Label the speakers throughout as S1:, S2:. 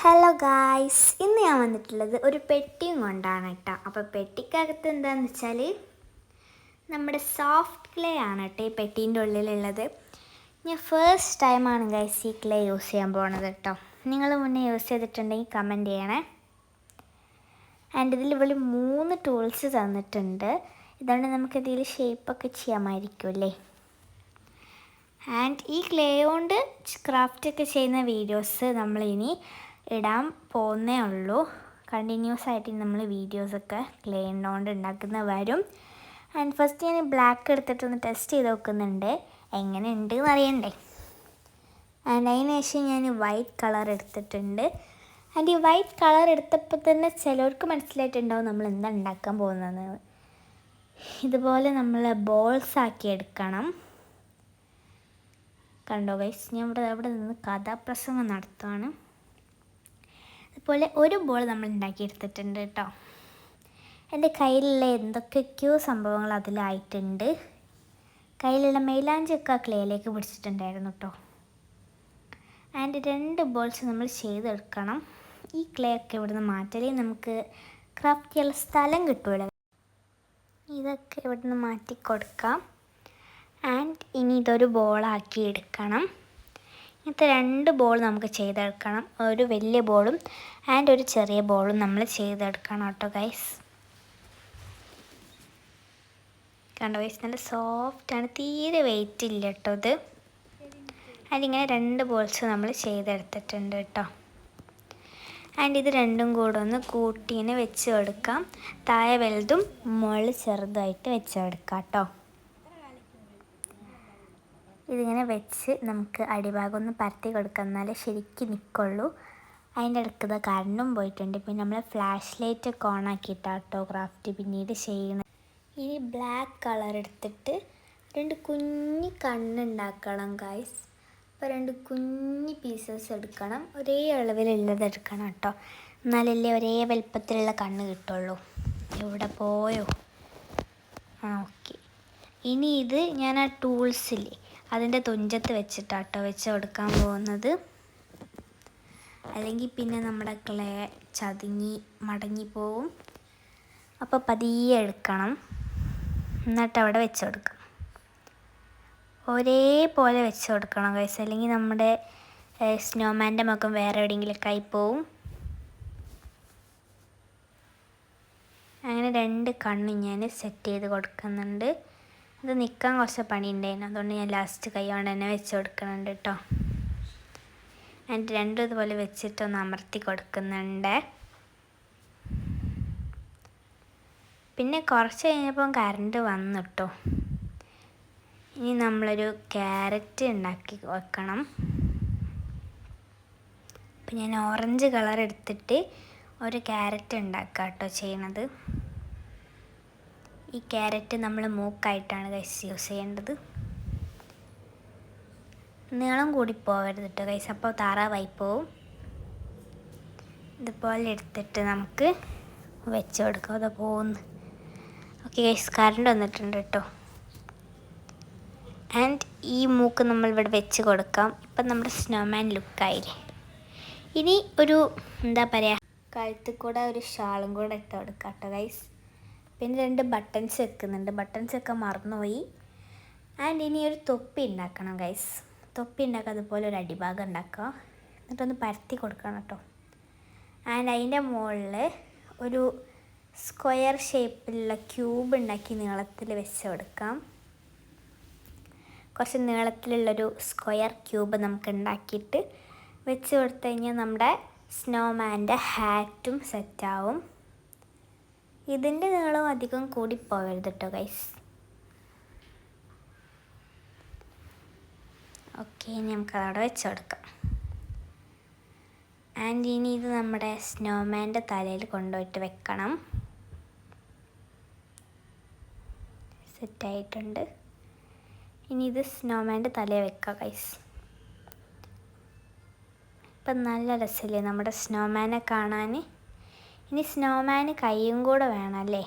S1: Hello guys ഇന്ന് ഞാൻ വന്നിട്ടുള്ളത് ഒരു പെട്ടിയും കൊണ്ടാണ് കേട്ടോ. അപ്പോൾ പെട്ടിക്കകത്ത് എന്താണെന്ന് വെച്ചാൽ നമ്മുടെ സോഫ്റ്റ് ക്ലേ ആണ് കേട്ടോ ഈ പെട്ടീന്റെ ഉള്ളിലുള്ളത്. ഞാൻ ഫസ്റ്റ് ടൈമാണ് ഗൈസ് ഈ ക്ലേ യൂസ് ചെയ്യാൻ പോണത് കേട്ടോ. നിങ്ങൾ മുന്നേ യൂസ് ചെയ്തിട്ടുണ്ടെങ്കിൽ കമന്റ് ചെയ്യണേ. ആൻഡ് ഇതിൽ ഇവിടെ മൂന്ന് ടൂൾസ് തന്നിട്ടുണ്ട്. ഇതുകൊണ്ട് നമുക്ക് ഇതിൽ ഷേപ്പൊക്കെ ചെയ്യാമായിരിക്കും അല്ലേ? ആൻഡ് ഈ ക്ലേ കൊണ്ട് ക്രാഫ്റ്റൊക്കെ ചെയ്യുന്ന വീഡിയോസ് നമ്മളിനി ഇടാൻ പോകുന്നേ ഉള്ളൂ. കണ്ടിന്യൂസ് ആയിട്ട് നമ്മൾ വീഡിയോസൊക്കെ ക്ലേ ഉണ്ടോണ്ട് ഉണ്ടാക്കുന്ന വരും ആൻഡ് ഫസ്റ്റ് ഞാൻ ബ്ലാക്ക് എടുത്തിട്ടൊന്ന് ടെസ്റ്റ് ചെയ്ത് നോക്കുന്നുണ്ട്. എങ്ങനെ ഉണ്ട് എന്ന് അറിയണ്ടേ? ആൻഡ് അതിന് ശേഷം ഞാൻ വൈറ്റ് കളർ എടുത്തിട്ടുണ്ട്. ആൻഡ് ഈ വൈറ്റ് കളർ എടുത്തപ്പോൾ തന്നെ ചിലർക്ക് മനസ്സിലായിട്ടുണ്ടാവും നമ്മൾ എന്താ ഉണ്ടാക്കാൻ പോകുന്നത് ഇതുപോലെ നമ്മൾ ബോൾസ് ആക്കി എടുക്കണം. കണ്ടോ ഗൈസ് ഞാൻ ഇവിടെ അവിടെ നിന്ന് കഥാപ്രസംഗം നടത്തുവാണ്. അതുപോലെ ഒരു ബോൾ നമ്മൾ ഉണ്ടാക്കിയെടുത്തിട്ടുണ്ട് കേട്ടോ. എന്റെ കയ്യിലുള്ള എന്തൊക്കെയൊക്കെയോ സംഭവങ്ങൾ അതിലായിട്ടുണ്ട്. കയ്യിലുള്ള മൈലാഞ്ചൊക്കെ ക്ലേയിലേക്ക് പിടിച്ചിട്ടുണ്ടായിരുന്നു കേട്ടോ. ആൻഡ് രണ്ട് ബോൾസ് നമ്മൾ ചെയ്തെടുക്കണം. ഈ ക്ലേ ഒക്കെ ഇവിടുന്ന് മാറ്റലേ നമുക്ക് ക്രാഫ്റ്റ് ചെയ്യാനുള്ള സ്ഥലം കിട്ടുമല്ലോ ഇതൊക്കെ ഇവിടുന്ന് മാറ്റി കൊടുക്കാം ആൻഡ് ഇനി ഇതൊരു ബോളാക്കി എടുക്കണം. ഇങ്ങനത്തെ രണ്ട് ബോൾ നമുക്ക് ചെയ്തെടുക്കണം. ഒരു വലിയ ബോളും ആൻഡ് ഒരു ചെറിയ ബോളും നമ്മൾ ചെയ്തെടുക്കണം കേട്ടോ ഗൈസ് കണ്ടോ ഗൈസ് നല്ല സോഫ്റ്റാണ് തീരെ വെയിറ്റ് ഇല്ല കേട്ടോ ഇത്. ഇങ്ങനെ രണ്ട് ബോൾസ് നമ്മൾ ചെയ്തെടുത്തിട്ടുണ്ട് കേട്ടോ. ആൻഡ് ഇത് രണ്ടും കൂടെ ഒന്ന് കൂട്ടീനെ വെച്ച് കൊടുക്കാം താഴെ വലുതും മുകളിൽ ചെറുതായിട്ട് വെച്ച് കൊടുക്കാം കേട്ടോ. ഇതിങ്ങനെ വെച്ച് നമുക്ക് അടിഭാഗം ഒന്ന് പരത്തി കൊടുക്കാം. എന്നാലേ ശരിക്കും നിൽക്കുള്ളൂ അതിന്റെ അടുത്തത് കറണ്ടും പോയിട്ടുണ്ട്. പിന്നെ നമ്മൾ ഫ്ലാഷ് ലൈറ്റ് ഒക്കെ ഓൺ ആക്കിയിട്ടാട്ടോ ക്രാഫ്റ്റ് പിന്നീട് ചെയ്യണം ഇനി ബ്ലാക്ക് കളർ എടുത്തിട്ട് രണ്ട് കുഞ്ഞി കണ്ണുണ്ടാക്കണം ഗൈസ് അപ്പോൾ രണ്ട് കുഞ്ഞി പീസസ് എടുക്കണം. ഒരേ അളവിലുള്ളത് എടുക്കണം കേട്ടോ. എന്നാലല്ലേ ഒരേ വലുപ്പത്തിലുള്ള കണ്ണ് കിട്ടുള്ളൂ. എവിടെ പോയോ? ആ ഓക്കെ ഇനി ഇത് ഞാൻ ആ ടൂൾസില്ലേ അതിന്റെ തുഞ്ചത്ത് വെച്ചിട്ടാട്ടോ വെച്ച് കൊടുക്കാൻ പോകുന്നത്. അല്ലെങ്കിൽ പിന്നെ നമ്മുടെ ക്ലേ ചതുങ്ങി മടങ്ങി പോവും. അപ്പോൾ പതിയെ എടുക്കണം. എന്നിട്ട് അവിടെ വെച്ച് കൊടുക്കാം. ഒരേപോലെ വെച്ച് കൊടുക്കണം കൈസ് അല്ലെങ്കിൽ നമ്മുടെ സ്നോമാന്റെ മുഖം വേറെ എവിടെയെങ്കിലൊക്കെ ആയിപ്പോവും പോവും. അങ്ങനെ രണ്ട് കണ്ണ് ഞാൻ സെറ്റ് ചെയ്ത് കൊടുക്കുന്നുണ്ട്. ഇത് നിൽക്കാൻ കുറച്ച് പണി ഉണ്ടായിരുന്നു അതുകൊണ്ട് ഞാൻ ലാസ്റ്റ് കൈ കൊണ്ട് തന്നെ വെച്ച് കൊടുക്കുന്നുണ്ട് കേട്ടോ എന്നിട്ട് രണ്ടും ഇതുപോലെ വെച്ചിട്ടൊന്ന് അമർത്തി കൊടുക്കുന്നുണ്ട്. പിന്നെ കുറച്ച് കഴിഞ്ഞപ്പം കറണ്ട് വന്നു കേട്ടോ ഇനി നമ്മളൊരു ക്യാരറ്റ് ഉണ്ടാക്കി വെക്കണം. അപ്പം ഞാൻ ഓറഞ്ച് കളർ എടുത്തിട്ട് ഒരു ക്യാരറ്റ് ഉണ്ടാക്കാം കേട്ടോ ചെയ്യണത്. ഈ ക്യാരറ്റ് നമ്മൾ മൂക്കായിട്ടാണ് ഗൈസ് യൂസ് ചെയ്യേണ്ടത്. നീളം കൂടി പോകരുത് കേട്ടോ ഗൈസ് അപ്പോൾ താറാവായി പോവും. ഇതുപോലെ എടുത്തിട്ട് നമുക്ക് വെച്ച് കൊടുക്കാം. അത് പോകുന്നു ഓക്കെ ഗൈസ് കറണ്ട് വന്നിട്ടുണ്ട് കേട്ടോ ആൻഡ് ഈ മൂക്ക് നമ്മൾ ഇവിടെ വെച്ച് കൊടുക്കാം. ഇപ്പം നമ്മുടെ സ്നോമാൻ ലുക്കായില്ലേ ഇനി ഒരു എന്താ പറയുക കഴുത്തിൽ കൂടെ ഒരു ഷാളും കൂടെ ഇട്ട് കൊടുക്കാം കേട്ടോ ഗൈസ് പിന്നെ രണ്ട് ബട്ടൺസ് വെക്കുന്നുണ്ട്. ബട്ടൺസ് ഒക്കെ മറന്നുപോയി. ആൻഡ് ഇനി ഒരു തൊപ്പി ഉണ്ടാക്കണം ഗൈസ് തൊപ്പി ഉണ്ടാക്കുക അതുപോലെ ഒരു അടിഭാഗം ഉണ്ടാക്കുക എന്നിട്ടൊന്ന് പരത്തി കൊടുക്കണം കേട്ടോ. ആൻഡ് അതിന്റെ മുകളിൽ ഒരു സ്ക്വയർ ഷേപ്പിലുള്ള ക്യൂബ് ഉണ്ടാക്കി നീളത്തിൽ വെച്ച് കൊടുക്കാം. കുറച്ച് നീളത്തിലുള്ളൊരു സ്ക്വയർ ക്യൂബ് നമുക്ക് ഉണ്ടാക്കിയിട്ട് വെച്ച് കൊടുത്തു കഴിഞ്ഞാൽ നമ്മുടെ സ്നോമാന്റെ ഹാറ്റും സെറ്റാവും ഇതിന്റെ നീളം അധികം കൂടി പോകരുത് കേട്ടോ ഗൈസ് ഓക്കെ ഇനി നമുക്ക് അവിടെ വെച്ച് കൊടുക്കാം. ആൻഡ് ഇനി ഇത് നമ്മുടെ സ്നോമാന്റെ തലയിൽ കൊണ്ടുപോയിട്ട് വെക്കണം. സെറ്റായിട്ടുണ്ട് ഇനി ഇത് സ്നോമാന്റെ തലയിൽ വെക്കാം ഗൈസ് ഇപ്പം നല്ല രസമില്ലേ നമ്മുടെ സ്നോമാനെ കാണാൻ? ഇനി സ്നോമാന് കൈയും കൂടെ വേണമല്ലേ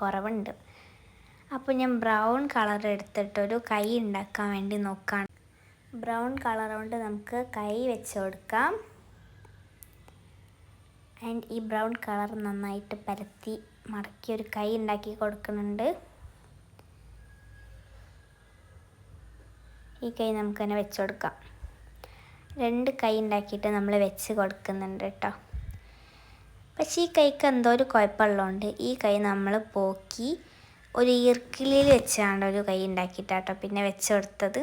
S1: കുറവുണ്ട്. അപ്പോൾ ഞാൻ ബ്രൗൺ കളർ എടുത്തിട്ടൊരു കൈ ഉണ്ടാക്കാൻ വേണ്ടി നോക്കുകയാണ് ബ്രൗൺ കളർ കൊണ്ട് നമുക്ക് കൈ വെച്ച് കൊടുക്കാം. ആൻഡ് ഈ ബ്രൗൺ കളർ നന്നായിട്ട് പരത്തി മടക്കി ഒരു കൈ ഉണ്ടാക്കി കൊടുക്കുന്നുണ്ട്. ഈ കൈ നമുക്ക് തന്നെ വെച്ച് കൊടുക്കാം. രണ്ട് കൈ ഉണ്ടാക്കിയിട്ട് നമ്മൾ വെച്ച് കൊടുക്കുന്നുണ്ട് കേട്ടോ. പക്ഷേ ഈ കൈക്ക് എന്തോ ഒരു കുഴപ്പമുള്ളതുകൊണ്ട് ഈ കൈ നമ്മൾ പോക്കി ഒരു ഈർക്കിളിയിൽ വെച്ചാണ് ഒരു കൈ ഉണ്ടാക്കിയിട്ടാട്ടോ പിന്നെ വെച്ച് കൊടുത്തത്.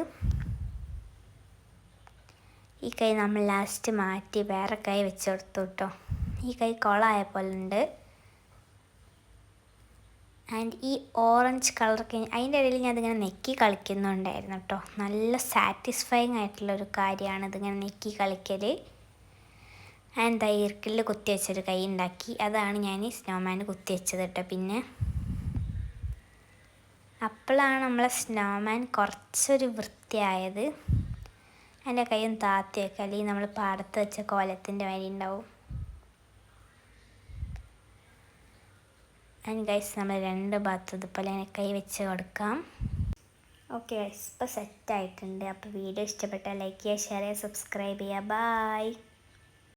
S1: ഈ കൈ നമ്മൾ ലാസ്റ്റ് മാറ്റി വേറെ കൈ വെച്ച് കൊടുത്തു കേട്ടോ. ഈ കൈ കുളമായ പോലെ ഉണ്ട്. ആൻഡ് ഈ ഓറഞ്ച് കളറൊക്കെ അതിന്റെ ഇടയിൽ ഞാൻ അതിങ്ങനെ നെക്കി കളിക്കുന്നുണ്ടായിരുന്നു കേട്ടോ. നല്ല സാറ്റിസ്ഫൈങ് ആയിട്ടുള്ളൊരു കാര്യമാണ് ഇതിങ്ങനെ നെക്കി കളിക്കൽ ആൻഡ് തൈർക്കിൽ കുത്തി വെച്ചൊരു കൈ ഉണ്ടാക്കി. അതാണ് ഞാൻ സ്നോമാൻ കുത്തി വെച്ചത് കേട്ടോ പിന്നെ. അപ്പോഴാണ് നമ്മളെ സ്നോമാൻ കുറച്ചൊരു വൃത്തിയായത്. എന്റെ കൈയും താത്തിയൊക്കെ അല്ലെങ്കിൽ നമ്മൾ പാടത്ത് വെച്ച കോലത്തിന്റെ വരി ഉണ്ടാവും അതിന് ഗൈസ് നമ്മൾ രണ്ട് ഭാഗത്തും ഇതുപോലെ കൈ വെച്ച് കൊടുക്കാം. ഓക്കെ ഇപ്പോൾ സെറ്റായിട്ടുണ്ട് അപ്പോൾ വീഡിയോ ഇഷ്ടപ്പെട്ടാൽ ലൈക്ക് ചെയ്യുക ഷെയർ ചെയ്യുക സബ്സ്ക്രൈബ് ചെയ്യുക. ബായ്